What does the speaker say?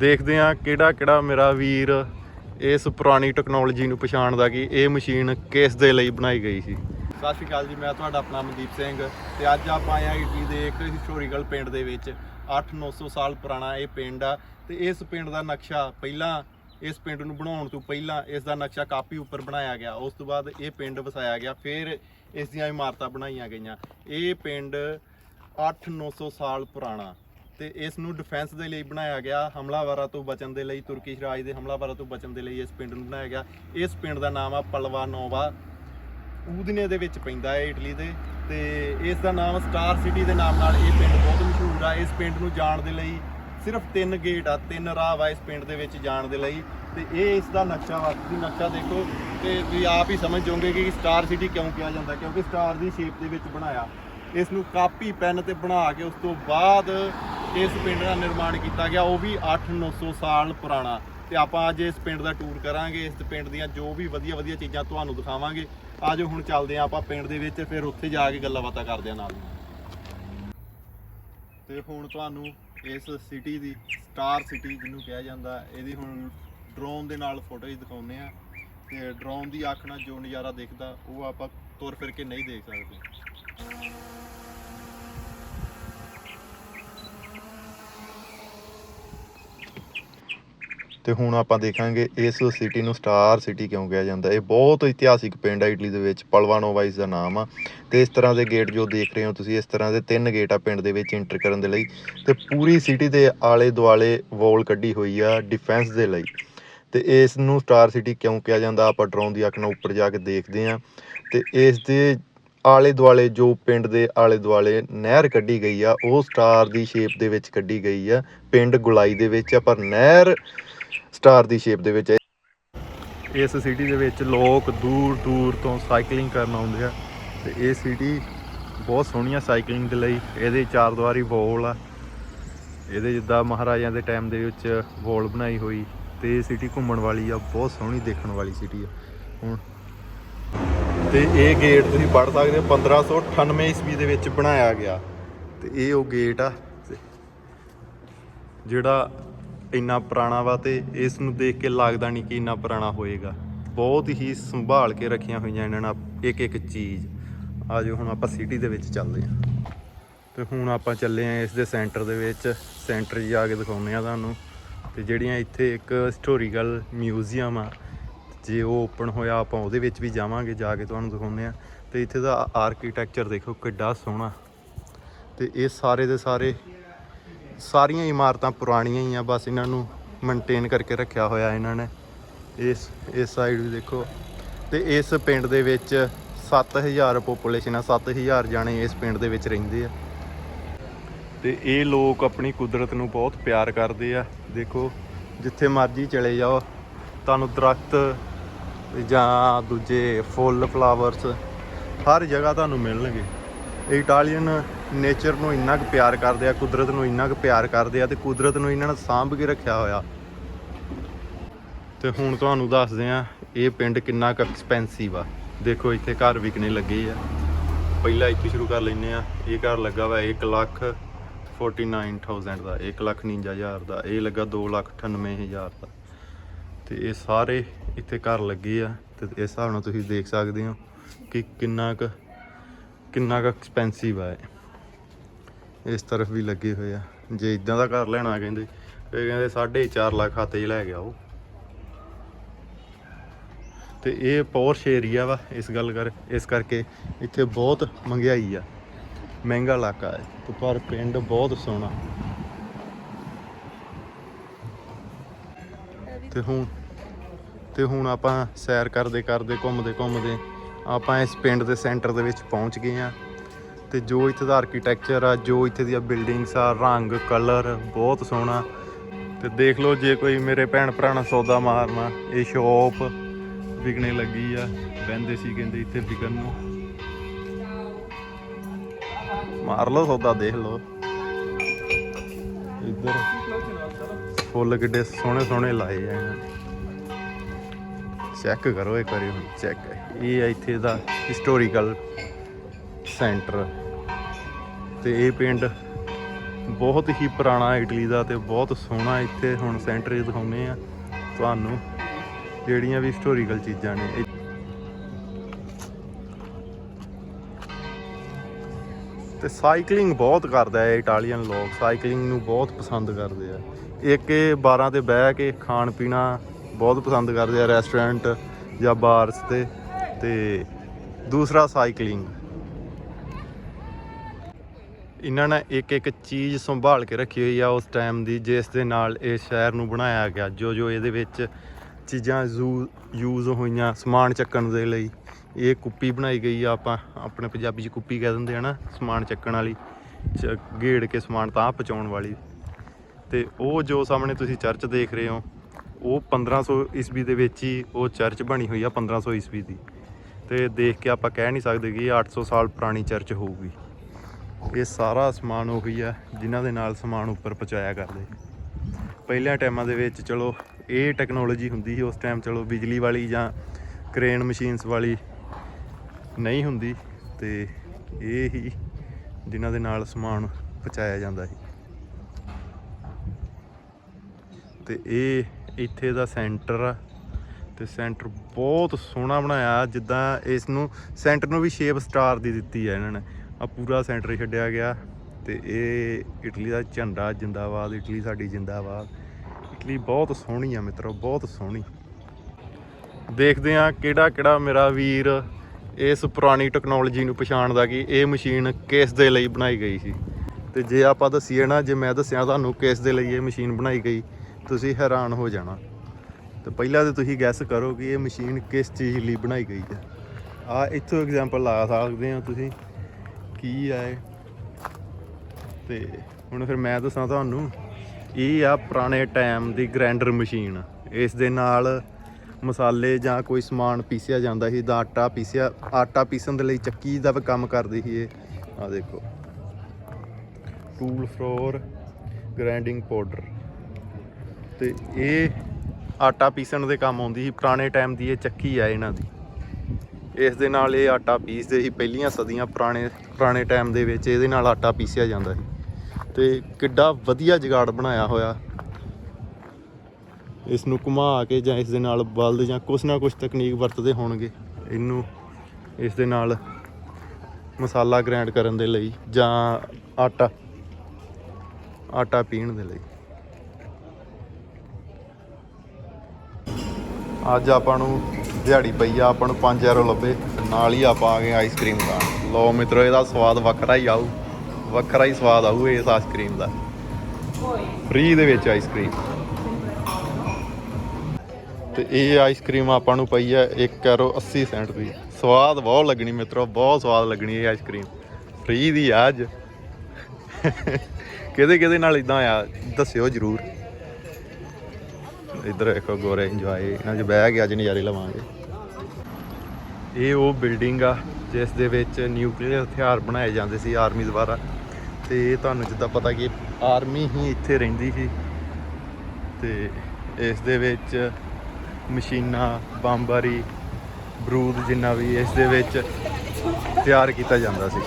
ਦੇਖਦੇ ਆ ਕਿਹੜਾ ਕਿਹੜਾ ਮੇਰਾ ਵੀਰ ਇਸ ਪੁਰਾਣੀ ਟੈਕਨੋਲੋਜੀ ਨੂੰ ਪਛਾਣਦਾ ਕਿ ਇਹ ਮਸ਼ੀਨ ਕਿਸ ਦੇ ਲਈ ਬਣਾਈ ਗਈ ਸੀ। ਸਤਿ ਸ਼੍ਰੀ ਅਕਾਲ ਜੀ, ਮੈਂ ਤੁਹਾਡਾ ਆਪਣਾ ਮਨਦੀਪ ਸਿੰਘ ਤੇ ਅੱਜ ਆਪਾਂ ਆਏ ਆ ਇਟਲੀ ਦੇ ਇੱਕ ਹਿਸਟੋਰੀਕਲ ਪਿੰਡ ਦੇ ਵਿੱਚ 8-900 ਸਾਲ ਪੁਰਾਣਾ ਇਹ ਪਿੰਡ ਆ ਤੇ ਇਸ ਪਿੰਡ ਦਾ ਨਕਸ਼ਾ ਪਹਿਲਾਂ ਇਸ ਪਿੰਡ ਨੂੰ ਬਣਾਉਣ ਤੋਂ ਪਹਿਲਾਂ ਇਸ ਦਾ ਨਕਸ਼ਾ ਕਾਪੀ ਉੱਪਰ ਬਣਾਇਆ ਗਿਆ। ਉਸ ਤੋਂ ਬਾਅਦ ਇਹ ਪਿੰਡ ਵਸਾਇਆ ਗਿਆ, ਫਿਰ ਇਸ ਦੀਆਂ ਇਮਾਰਤਾਂ ਬਣਾਈਆਂ ਗਈਆਂ। ਇਹ ਪਿੰਡ 8-900 ਸਾਲ ਪੁਰਾਣਾ ਤੇ ਇਸ ਨੂੰ ਡਿਫੈਂਸ ਦੇ ਲਈ ਬਣਾਇਆ ਗਿਆ, ਹਮਲਾਵਰਾਂ ਤੋਂ ਬਚਣ ਦੇ ਲਈ ਤੁਰਕਿਸ਼ ਰਾਜ ਦੇ ਹਮਲਾਵਰਾਂ ਤੋਂ ਬਚਣ ਦੇ ਲਈ ਇਸ ਪਿੰਡ ਨੂੰ ਬਣਾਇਆ ਗਿਆ। ਇਸ ਪਿੰਡ ਦਾ ਨਾਮ ਆ ਪਲਵਾ ਨੋਵਾ। ਊਦਨੇ ਦੇ ਵਿੱਚ ਪੈਂਦਾ ਹੈ ਇਟਲੀ ਦੇ ਤੇ ਇਸ ਦਾ ਨਾਮ ਸਟਾਰ ਸਿਟੀ ਦੇ ਨਾਮ ਨਾਲ ਇਹ ਪਿੰਡ ਬਹੁਤ ਮਸ਼ਹੂਰ ਆ। ਇਸ ਪਿੰਡ ਨੂੰ ਜਾਣ ਦੇ ਲਈ ਸਿਰਫ ਤਿੰਨ ਗੇਟ ਆ, ਤਿੰਨ ਰਾਹ ਵਾ ਇਸ ਪਿੰਡ ਦੇ ਵਿੱਚ ਜਾਣ ਦੇ ਲਈ। ਤੇ ਇਹ ਇਸ ਦਾ ਨਕਸ਼ਾ ਵਾ, ਤੁਸੀਂ ਨਕਸ਼ਾ ਦੇਖੋ ਤੇ ਤੁਸੀਂ ਆਪ ਹੀ ਸਮਝ ਜਾਓਗੇ ਕਿ ਸਟਾਰ ਸਿਟੀ ਕਿਉਂ ਕਿਹਾ ਜਾਂਦਾ, ਕਿਉਂਕਿ ਸਟਾਰ ਦੀ ਸ਼ੇਪ ਦੇ ਵਿੱਚ ਬਣਾਇਆ। ਇਸ ਨੂੰ ਕਾਪੀ, ਪੈਨ ਤੇ ਬਣਾ ਕੇ ਉਸ ਤੋਂ ਬਾਅਦ ਇਸ ਪਿੰਡ ਦਾ ਨਿਰਮਾਣ ਕੀਤਾ ਗਿਆ, ਉਹ ਵੀ 8-900 ਸਾਲ ਪੁਰਾਣਾ। ਤੇ ਆਪਾਂ ਅੱਜ ਇਸ ਪਿੰਡ ਦਾ ਟੂਰ ਕਰਾਂਗੇ, ਇਸ ਪਿੰਡ ਦੀਆਂ ਜੋ ਵੀ ਵਧੀਆ ਵਧੀਆ ਚੀਜ਼ਾਂ ਤੁਹਾਨੂੰ ਦਿਖਾਵਾਂਗੇ। ਆਜੋ ਹੁਣ ਚੱਲਦੇ ਆਂ ਆਪਾਂ ਪਿੰਡ ਦੇ ਵਿੱਚ, ਫਿਰ ਉੱਥੇ ਜਾ ਕੇ ਗੱਲਾਂ ਬਾਤਾਂ ਕਰਦੇ ਆਂ ਨਾਲ ਤੇ ਹੁਣ ਤੁਹਾਨੂੰ ਇਸ ਸਿਟੀ ਦੀ ਸਟਾਰ ਸਿਟੀ ਜਿਹਨੂੰ ਕਿਹਾ ਜਾਂਦਾ, ਇਹਦੀ ਹੁਣ ਡਰੋਨ ਦੇ ਨਾਲ ਫੋਟੋਜ਼ ਦਿਖਾਉਂਦੇ ਆ ਤੇ ਡਰੋਨ ਦੀ ਅੱਖ ਨਾਲ ਜੋ ਨਜ਼ਾਰਾ ਦੇਖਦਾ, ਉਹ ਆਪਾਂ ਤੁਰ ਫਿਰ ਕੇ ਨਹੀਂ ਦੇਖ ਸਕਦੇ। ਤੇ ਹੁਣ ਆਪਾਂ ਦੇਖਾਂਗੇ ਇਸ ਸਿਟੀ ਨੂੰ ਸਟਾਰ ਸਿਟੀ ਕਿਉਂ ਕਿਹਾ ਜਾਂਦਾ ਇਹ ਬਹੁਤ ਇਤਿਹਾਸਿਕ ਪਿੰਡ ਹੈ ਇਟਲੀ ਦੇ ਵਿੱਚ ਪਲਵਾਨੋਵਾ ਇਸ ਦਾ ਨਾਮ ਆ। ਤੇ ਇਸ ਤਰ੍ਹਾਂ ਦੇ ਗੇਟ ਜੋ ਦੇਖ ਰਹੇ ਹੋ ਤੁਸੀਂ, ਇਸ ਤਰ੍ਹਾਂ ਦੇ ਤਿੰਨ ਗੇਟ ਆ ਪਿੰਡ ਦੇ ਵਿੱਚ ਐਂਟਰ ਕਰਨ ਦੇ ਲਈ। ਤੇ ਪੂਰੀ ਸਿਟੀ ਦੇ ਆਲੇ ਦੁਆਲੇ ਵਾਲ ਕੱਢੀ ਹੋਈ ਆ ਡਿਫੈਂਸ ਦੇ ਲਈ। ਤੇ ਇਸ ਨੂੰ ਸਟਾਰ ਸਿਟੀ ਕਿਉਂ ਕਿਹਾ ਜਾਂਦਾ? ਆਪਾਂ ਡਰੋਨ ਦੀ ਅੱਖ ਨਾਲ ਉੱਪਰ ਜਾ ਕੇ ਦੇਖਦੇ ਆ ਤੇ ਇਸ ਦੇ ਆਲੇ ਦੁਆਲੇ ਜੋ ਪਿੰਡ ਦੇ ਆਲੇ ਦੁਆਲੇ ਨਹਿਰ ਕੱਢੀ ਗਈ ਆ, ਉਹ ਸਟਾਰ ਦੀ ਸ਼ੇਪ ਦੇ ਵਿੱਚ ਕੱਢੀ ਗਈ ਆ। ਪਿੰਡ ਗੁਲਾਈ ਦੇ ਵਿੱਚ ਆ, ਪਰ ਨਹਿਰ ਸਟਾਰ ਦੀ ਸ਼ੇਪ ਦੇ ਵਿੱਚ ਹੈ। ਇਸ ਸਿਟੀ ਦੇ ਵਿੱਚ ਲੋਕ ਦੂਰ ਦੂਰ ਤੋਂ ਸਾਈਕਲਿੰਗ ਕਰਨ ਆਉਂਦੇ ਆ। ਤੇ ਇਹ ਸਿਟੀ ਬਹੁਤ ਸੋਹਣੀ ਆ ਸਾਈਕਲਿੰਗ ਦੇ ਲਈ। ਇਹਦੇ ਚਾਰ ਦੀਵਾਰੀ ਵੋਲ ਆ। ਇਹਦੇ ਜਿੱਦਾਂ ਮਹਾਰਾਜਿਆਂ ਦੇ ਟਾਈਮ ਦੇ ਵਿੱਚ ਵੋਲ ਬਣਾਈ ਹੋਈ। ਤੇ ਇਹ ਸਿਟੀ ਘੁੰਮਣ ਵਾਲੀ ਆ, ਬਹੁਤ ਸੋਹਣੀ ਦੇਖਣ ਵਾਲੀ ਸਿਟੀ ਆ। ਹੁਣ ਤੇ ਇਹ ਗੇਟ ਤੁਸੀਂ ਪੜ ਸਕਦੇ ਹੋ 1598 ਈਸਵੀ ਦੇ ਵਿੱਚ ਬਣਾਇਆ ਗਿਆ। ਤੇ ਇਹ ਉਹ ਗੇਟ ਆ। ਜਿਹੜਾ ਇੰਨਾ ਪੁਰਾਣਾ ਵਾ ਤੇ ਇਸ ਨੂੰ ਦੇਖ ਕੇ ਲੱਗਦਾ ਨਹੀਂ ਕਿ ਇੰਨਾ ਪੁਰਾਣਾ ਹੋਏਗਾ। ਬਹੁਤ ਹੀ ਸੰਭਾਲ ਕੇ ਰੱਖੀਆਂ ਹੋਈਆਂ ਇਹਨਾਂ ਨਾਲ ਇੱਕ ਇੱਕ ਚੀਜ਼। ਆਜੋ ਹੁਣ ਆਪਾਂ ਸਿਟੀ ਦੇ ਵਿੱਚ ਚੱਲਦੇ ਹਾਂ। ਤੇ ਹੁਣ ਆਪਾਂ ਚੱਲੇ ਆਂ ਇਸ ਦੇ ਸੈਂਟਰ ਦੇ ਵਿੱਚ। ਸੈਂਟਰ 'ਚ ਜਾ ਕੇ ਦਿਖਾਉਂਦੇ ਆ ਤੁਹਾਨੂੰ। ਤੇ ਜਿਹੜੀਆਂ ਇੱਥੇ ਇੱਕ ਹਿਸਟੋਰੀਕਲ ਮਿਊਜ਼ੀਅਮ ਆ, ਜੇ ਉਹ ਓਪਨ ਹੋਇਆ, ਆਪਾਂ ਉਹਦੇ ਵਿੱਚ ਵੀ ਜਾਵਾਂਗੇ, ਜਾ ਕੇ ਤੁਹਾਨੂੰ ਦਿਖਾਉਂਦੇ ਆ ਤੇ ਇੱਥੇ ਦਾ ਆਰਕੀਟੈਕਚਰ ਦੇਖੋ ਕਿੱਡਾ ਸੋਹਣਾ। ਤੇ ਇਹ ਸਾਰੇ ਦੇ ਸਾਰੇ ਸਾਰੀਆਂ ਇਮਾਰਤਾਂ ਪੁਰਾਣੀਆਂ ਹੀ ਆ, ਬਸ ਇਹਨਾਂ ਨੂੰ ਮੇਨਟੇਨ ਕਰਕੇ ਰੱਖਿਆ ਹੋਇਆ ਇਹਨਾਂ ਨੇ। ਇਸ ਇਸ ਸਾਈਡ ਵੀ ਦੇਖੋ। ਤੇ ਇਸ ਪਿੰਡ ਦੇ ਵਿੱਚ 7000 ਪੋਪੂਲੇਸ਼ਨ ਆ 7000 ਜਾਣੇ ਇਸ ਪਿੰਡ ਦੇ ਵਿੱਚ ਰਹਿੰਦੇ ਆ। ਤੇ ਇਹ ਲੋਕ ਆਪਣੀ ਕੁਦਰਤ ਨੂੰ ਬਹੁਤ ਪਿਆਰ ਕਰਦੇ ਆ। ਦੇਖੋ, ਜਿੱਥੇ ਮਰਜ਼ੀ ਚਲੇ ਜਾਓ, ਤੁਹਾਨੂੰ ਦਰਖਤ ਜਾਂ ਦੂਜੇ ਫੁੱਲ ਫਲਾਵਰਸ ਹਰ ਜਗ੍ਹਾ ਤੁਹਾਨੂੰ ਮਿਲਣਗੇ। ਇਟਾਲੀਅਨ ਨੇਚਰ ਨੂੰ ਇੰਨਾ ਕੁ ਪਿਆਰ ਕਰਦੇ ਆ, ਕੁਦਰਤ ਨੂੰ ਇੰਨਾ ਕੁ ਪਿਆਰ ਕਰਦੇ ਆ ਤੇ ਕੁਦਰਤ ਨੂੰ ਇਹਨਾਂ ਨੇ ਸਾਂਭ ਕੇ ਰੱਖਿਆ ਹੋਇਆ। ਤੇ ਹੁਣ ਤੁਹਾਨੂੰ ਦੱਸਦੇ ਆ, ਇਹ ਪਿੰਡ ਕਿੰਨਾ ਕੁ ਐਕਸਪੈਂਸਿਵ ਆ। ਦੇਖੋ, ਇੱਥੇ ਘਰ ਵਿਕਣੇ ਲੱਗੇ ਆ। ਪਹਿਲਾਂ ਇੱਥੇ ਸ਼ੁਰੂ ਕਰ ਲੈਨੇ ਆ। ਇਹ ਘਰ ਲੱਗਾ ਵਾ 1 ਲੱਖ 49000 ਦਾ 1 ਲੱਖ 59000 ਦਾ, ਇਹ ਲੱਗਾ 2 ਲੱਖ 98000 ਦਾ। ਤੇ ਇਹ ਸਾਰੇ ਇੱਥੇ ਘਰ ਲੱਗੇ ਆ ਤੇ ਇਸ ਹਿਸਾਬ ਨਾਲ ਤੁਸੀਂ ਦੇਖ ਸਕਦੇ ਹੋ ਕਿ ਕਿੰਨਾ ਕੁ ਕਿੰਨਾ ਕੁ ਐਕਸਪੈਂਸਿਵ ਆ ਇਹ। ਇਸ ਤਰਫ ਵੀ ਲੱਗੇ ਹੋਏ ਆ। ਜੇ ਇਦਾਂ ਦਾ ਘਰ ਲੈਣਾ ਕਹਿੰਦੇ ਇਹ ਕਹਿੰਦੇ 4.5 ਲੱਖ ਖਾਤੇ 'ਚ ਲੈ ਗਿਆ ਉਹ ਤੇ ਇਹ ਪੌਰਸ਼ ਏਰੀਆ ਵਾ, ਇਸ ਗੱਲ ਕਰ, ਇਸ ਕਰਕੇ ਇੱਥੇ ਬਹੁਤ ਮਹਿੰਗਾਈ ਆ। ਮਹਿੰਗਾ ਇਲਾਕਾ ਹੈ ਪਰ ਪਿੰਡ ਬਹੁਤ ਸੋਹਣਾ। ਤੇ ਹੁਣ ਤੇ ਹੁਣ ਆਪਾਂ ਸੈਰ ਕਰਦੇ ਕਰਦੇ ਘੁੰਮਦੇ ਘੁੰਮਦੇ ਆਪਾਂ ਇਸ ਪਿੰਡ ਦੇ ਸੈਂਟਰ ਦੇ ਵਿੱਚ ਪਹੁੰਚ ਗਏ ਆ ਤੇ ਜੋ ਇੱਥੇ ਦਾ ਆਰਕੀਟੈਕਚਰ ਆ, ਜੋ ਇੱਥੇ ਦੀਆਂ ਬਿਲਡਿੰਗਸ ਆ, ਰੰਗ ਕਲਰ ਬਹੁਤ ਸੋਹਣਾ। ਤੇ ਦੇਖ ਲਓ ਜੇ ਕੋਈ ਮੇਰੇ ਭੈਣ ਭਰਾ ਨਾਲ ਸੌਦਾ ਮਾਰਨਾ, ਇਹ ਸ਼ੋਪ ਵਿਕਣੇ ਲੱਗੀ ਆ ਬੰਦੇ ਸੀ ਕਹਿੰਦੇ ਇੱਥੇ ਵਿਕਣ ਨੂੰ। ਮਾਰ ਲਓ ਸੌਦਾ, ਦੇਖ ਲਓ। ਇੱਧਰ ਫੁੱਲ ਕਿੱਡੇ ਸੋਹਣੇ ਸੋਹਣੇ ਲਾਏ ਆ ਇਹਨਾਂ ਨੇ। ਚੈੱਕ ਕਰੋ ਇੱਕ ਵਾਰੀ ਹੁਣ ਚੈੱਕ ਇਹ ਇੱਥੇ ਦਾ ਹਿਸਟੋਰੀਕਲ ਸੈਂਟਰ। ਤੇ ਇਹ ਪਿੰਡ ਬਹੁਤ ਹੀ ਪੁਰਾਣਾ ਇਟਲੀ ਦਾ ਤੇ ਬਹੁਤ ਸੋਹਣਾ ਇੱਥੇ ਹੁਣ ਸੈਂਟਰ ਇਹ ਦਿਖਾਉਂਦੇ ਆ ਤੁਹਾਨੂੰ, ਜਿਹੜੀਆਂ ਵੀ ਹਿਸਟੋਰੀਕਲ ਚੀਜ਼ਾਂ ਨੇ। ਇਹ- ਤੇ ਸਾਈਕਲਿੰਗ ਬਹੁਤ ਕਰਦਾ ਹੈ ਇਟਾਲੀਅਨ ਲੋਕ ਸਾਈਕਲਿੰਗ ਨੂੰ ਬਹੁਤ ਪਸੰਦ ਕਰਦੇ ਆ। ਇੱਕ ਇਹ ਬਾਰਾਂ ਤੇ ਬਹਿ ਕੇ ਖਾਣ ਪੀਣਾ ਬਹੁਤ ਪਸੰਦ ਕਰਦੇ ਆ ਰੈਸਟੋਰੈਂਟ ਜਾਂ ਬਾਰਸ ਤੇ ਤੇ ਦੂਸਰਾ ਸਾਈਕਲਿੰਗ ਇਹਨਾਂ ਨੇ ਇੱਕ ਇੱਕ ਚੀਜ਼ ਸੰਭਾਲ ਕੇ ਰੱਖੀ ਹੋਈ ਆ ਉਸ ਟਾਈਮ ਦੀ, ਜਿਸ ਦੇ ਨਾਲ ਇਹ ਸ਼ਹਿਰ ਨੂੰ ਬਣਾਇਆ ਗਿਆ। ਜੋ ਜੋ ਇਹਦੇ ਵਿੱਚ ਚੀਜ਼ਾਂ ਯੂਜ਼ ਹੋਈਆਂ ਸਮਾਨ ਚੱਕਣ ਦੇ ਲਈ, ਇਹ ਕੁੱਪੀ ਬਣਾਈ ਗਈ ਆ ਆਪਾਂ, ਆਪਣੇ ਪੰਜਾਬੀ 'ਚ ਕੁੱਪੀ ਕਹਿ ਦਿੰਦੇ ਆ ਨਾ, ਸਮਾਨ ਚੱਕਣ ਵਾਲੀ, ਚ- ਗੇੜ ਕੇ ਸਮਾਨ ਤਾਂ ਪਹੁੰਚਾਉਣ ਵਾਲੀ। ਤੇ ਉਹ ਜੋ ਸਾਹਮਣੇ ਤੁਸੀਂ ਚਰਚ ਦੇਖ ਰਹੇ ਹੋ, ਉਹ 1500 ਈਸਵੀ ਦੇ ਵਿੱਚ ਹੀ ਉਹ ਚਰਚ ਬਣੀ ਹੋਈ ਆ 1500 ਈਸਵੀ ਦੀ। ਤੇ ਦੇਖ ਕੇ ਆਪਾਂ ਕਹਿ ਨਹੀਂ ਸਕਦੇ ਕਿ ਇਹ 800 ਸਾਲ ਪੁਰਾਣੀ ਚਰਚ ਹੋਊਗੀ। ਇਹ ਸਾਰਾ ਸਮਾਨ ਉਹੀ ਆ, ਜਿਨ੍ਹਾਂ ਦੇ ਨਾਲ ਸਮਾਨ ਉੱਪਰ ਪਹੁੰਚਾਇਆ ਕਰਦੇ। ਪਹਿਲਿਆਂ ਟਾਈਮਾਂ ਦੇ ਵਿੱਚ ਚਲੋ, ਇਹ ਟੈਕਨੋਲੋਜੀ ਹੁੰਦੀ ਸੀ ਉਸ ਟਾਈਮ ਚਲੋ ਬਿਜਲੀ ਵਾਲੀ ਜਾਂ ਕ੍ਰੇਨ ਮਸ਼ੀਨਸ ਵਾਲੀ ਨਹੀਂ ਹੁੰਦੀ ਤੇ ਇਹ ਹੀ ਜਿਨ੍ਹਾਂ ਦੇ ਨਾਲ ਸਮਾਨ ਪਹੁੰਚਾਇਆ ਜਾਂਦਾ ਸੀ। ਤੇ ਇਹ ਇੱਥੇ ਦਾ ਸੈਂਟਰ ਆ ਤੇ ਸੈਂਟਰ ਬਹੁਤ ਸੋਹਣਾ ਬਣਾਇਆ, ਜਿੱਦਾਂ ਇਸ ਨੂੰ ਸੈਂਟਰ ਨੂੰ ਵੀ ਸ਼ੇਪ ਸਟਾਰ ਦੀ ਦਿੱਤੀ ਹੈ ਇਹਨਾਂ ਨੇ। ਆ ਪੂਰਾ ਸੈਂਟਰ ਛੱਡਿਆ ਗਿਆ ਤੇ ਇਹ ਇਟਲੀ ਦਾ ਝੰਡਾ ਜਿੰਦਾਬਾਦ, ਇਟਲੀ ਸਾਡੀ ਜਿੰਦਾਬਾਦ। ਇਟਲੀ ਬਹੁਤ ਸੋਹਣੀ ਆ ਮਿੱਤਰੋ, ਬਹੁਤ ਸੋਹਣੀ। ਦੇਖਦੇ ਆ ਕਿਹੜਾ ਕਿਹੜਾ ਮੇਰਾ ਵੀਰ ਇਸ ਪੁਰਾਣੀ ਟੈਕਨੋਲੋਜੀ ਨੂੰ ਪਛਾਣਦਾ ਕਿ ਇਹ ਮਸ਼ੀਨ ਕਿਸ ਦੇ ਲਈ ਬਣਾਈ ਗਈ ਸੀ। ਤੇ ਜੇ ਆਪਾਂ ਦੱਸੀਏ ਨਾ, ਜੇ ਮੈਂ ਦੱਸਿਆ ਤੁਹਾਨੂੰ ਕਿਸ ਦੇ ਲਈ ਇਹ ਮਸ਼ੀਨ ਬਣਾਈ ਗਈ, ਤੁਸੀਂ ਹੈਰਾਨ ਹੋ ਜਾਣਾ। ਤੇ ਪਹਿਲਾਂ ਤੇ ਤੁਸੀਂ ਗੈਸ ਕਰੋ ਕਿ ਇਹ ਮਸ਼ੀਨ ਕਿਸ ਚੀਜ਼ ਲਈ ਬਣਾਈ ਗਈ ਹੈ। ਆ ਇੱਥੋਂ ਐਗਜ਼ਾਮਪਲ ਲਾ ਸਕਦੇ ਹੋ ਤੁਸੀਂ। ਕੀ ਆ ਇਹ? ਤੇ ਹੁਣ ਫਿਰ ਮੈਂ ਦੱਸਾਂ ਤੁਹਾਨੂੰ, ਇਹ ਆ ਪੁਰਾਣੇ ਟਾਈਮ ਦੀ ਗ੍ਰਾਈਂਡਰ ਮਸ਼ੀਨ ਇਸ ਦੇ ਨਾਲ ਮਸਾਲੇ ਜਾਂ ਕੋਈ ਸਮਾਨ ਪੀਸਿਆ ਜਾਂਦਾ ਸੀ, ਦਾ ਆਟਾ ਪੀਸਿਆ, ਆਟਾ ਪੀਸਣ ਦੇ ਲਈ ਚੱਕੀ ਦਾ ਵੀ ਕੰਮ ਕਰਦੀ ਸੀ ਇਹ। ਆ ਦੇਖੋ। ਟੂਲ ਫਲੋਰ ਗ੍ਰਾਈਂਡਿੰਗ ਪਾਊਡਰ ਤੇ ਇਹ ਆਟਾ ਪੀਸਣ ਦੇ ਕੰਮ ਆਉਂਦੀ ਸੀ, ਪੁਰਾਣੇ ਟਾਈਮ ਦੀ ਇਹ ਚੱਕੀ ਆ ਇਹਨਾਂ ਦੀ। ਇਸ ਦੇ ਨਾਲ ਇਹ ਆਟਾ ਪੀਸਦੇ ਸੀ, ਪਹਿਲੀਆਂ ਸਦੀਆਂ ਪੁਰਾਣੇ ਪੁਰਾਣੇ ਟਾਈਮ ਦੇ ਵਿੱਚ ਇਹਦੇ ਨਾਲ ਆਟਾ ਪੀਸਿਆ ਜਾਂਦਾ ਸੀ। ਤੇ ਕਿੱਡਾ ਵਧੀਆ ਜਗਾੜ ਬਣਾਇਆ ਹੋਇਆ। ਇਸ ਨੂੰ ਘੁਮਾ ਕੇ ਜਾਂ ਇਸ ਦੇ ਨਾਲ ਬਲਦ ਜਾਂ ਕੁਛ ਨਾ ਕੁਛ ਤਕਨੀਕ ਵਰਤਦੇ ਹੋਣਗੇ। ਇਹਨੂੰ ਇਸ ਦੇ ਨਾਲ ਮਸਾਲਾ ਗ੍ਰਾਈਂਡ ਕਰਨ ਦੇ ਲਈ ਜਾਂ ਆਟਾ ਆਟਾ ਪੀਣ ਦੇ ਲਈ। ਅੱਜ ਆਪਾਂ ਨੂੰ ਦਿਹਾੜੀ ਪਈ ਆ, ਆਪਾਂ ਨੂੰ 5 ਯੂਰੋ ਲੱਭੇ, ਨਾਲ ਹੀ ਆਪਾਂ ਆ ਗਏ ਆਈਸਕ੍ਰੀਮ ਖਾਣ। ਲਓ ਮਿੱਤਰੋ, ਇਹਦਾ ਸਵਾਦ ਵੱਖਰਾ ਹੀ ਆਊ। ਵੱਖਰਾ ਹੀ ਸਵਾਦ ਆਊ ਇਸ ਆਈਸਕ੍ਰੀਮ ਦਾ। ਫ੍ਰੀ ਦੇ ਵਿੱਚ ਆਈਸਕ੍ਰੀਮ ਤੇ ਇਹ ਆਈਸਕ੍ਰੀਮ ਆਪਾਂ ਨੂੰ ਪਈ ਆ 1 ਯੂਰੋ 80 ਸੈਂਟ ਦੀ। ਸਵਾਦ ਬਹੁਤ ਲੱਗਣੀ ਮਿੱਤਰੋ, ਬਹੁਤ ਸਵਾਦ ਲੱਗਣੀ ਇਹ ਆਈਸਕ੍ਰੀਮ ਫ੍ਰੀ ਦੀ ਆ ਅੱਜ। ਕਿਹਦੇ ਕਿਹਦੇ ਨਾਲ ਇਦਾਂ ਆ? ਦੱਸਿਓ ਜਰੂਰ। ਇੱਧਰ ਦੇਖੋ ਗੋਰੇ ਇੰਜੋਏ, ਇਹਨਾਂ 'ਚ ਬਹਿ ਕੇ ਅੱਜ ਨਜ਼ਾਰੇ ਲਵਾਂਗੇ। ਇਹ ਉਹ ਬਿਲਡਿੰਗ ਆ, ਜਿਸ ਦੇ ਵਿੱਚ ਨਿਊਕਲੀਅਰ ਹਥਿਆਰ ਬਣਾਏ ਜਾਂਦੇ ਸੀ ਆਰਮੀ ਦੁਆਰਾ। ਤੇ ਇਹ ਤੁਹਾਨੂੰ ਜਿੱਦਾਂ ਪਤਾ ਕਿ ਆਰਮੀ ਹੀ ਇੱਥੇ ਰਹਿੰਦੀ ਸੀ। ਤੇ ਇਸ ਦੇ ਵਿੱਚ ਮਸ਼ੀਨਾਂ ਬੰਬਾਰੀ ਬਰੂਦ ਜਿੰਨਾ ਵੀ ਇਸ ਦੇ ਵਿੱਚ ਤਿਆਰ ਕੀਤਾ ਜਾਂਦਾ ਸੀ।